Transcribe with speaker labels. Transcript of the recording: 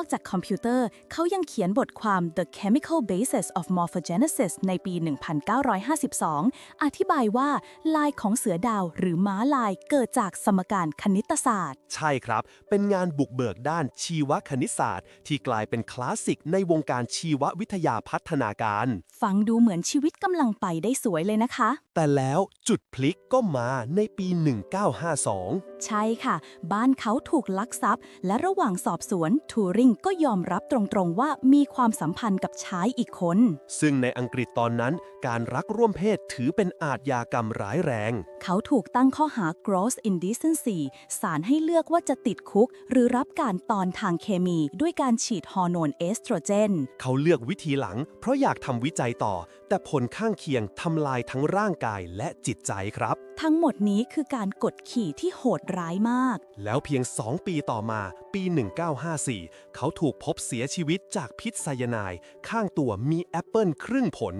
Speaker 1: อกจากคอมพิวเตอร์ เขายังเขียนบทความ The Chemical Basis of Morphogenesis ในปี 1952 อธิบายว่าลายของเสือดาวหรือม้าลายเกิดจากสมการคณิตศาสตร์
Speaker 2: ใช่ครับ เป็นงานบุกเบิกด้านชีวคณิตศาสตร์ ที่กลายเป็นคลาสสิกในวงการชีววิทยาพัฒนาการ
Speaker 1: ฟังดูเหมือนชีวิตกำลังไปได้สวยเลยนะคะ
Speaker 2: แต่แล้วจุดพลิกก็มาในปี 1952
Speaker 1: ใช่ค่ะ บ้านเขาถูกลักทรัพย์ และระหว่างสอบสวนทูริงก็ยอมรับตรงๆว่ามีความสัมพันธ์กับชายอีกคน
Speaker 2: ซึ่งในอังกฤษตอนนั้น การรักร่วมเพศถือเป็นอาชญากรรมร้ายแรง
Speaker 1: เขาถูกตั้งข้อหา gross indecency สารให้เลือกว่าจะติดคุก หรือรับการตอนทางเคมี ด้วยการฉีดฮอร์โมนเอสโตรเจน
Speaker 2: เขาเลือกวิธีหลัง เพราะอยากทำวิจัยต่อ แต่ผลข้างเคียงทำลายทั้งร่างกายและจิตใจครับ
Speaker 1: ทั้งหมดนี้คือการกดขี่ที่โหดร้ายมาก
Speaker 2: แล้วเพียง 2 ปีต่อมาปี 1954 เขาถูกพบเสียชีวิตจากพิษไซยาไนด์ข้างตัวมีแอปเปิลครึ่งผล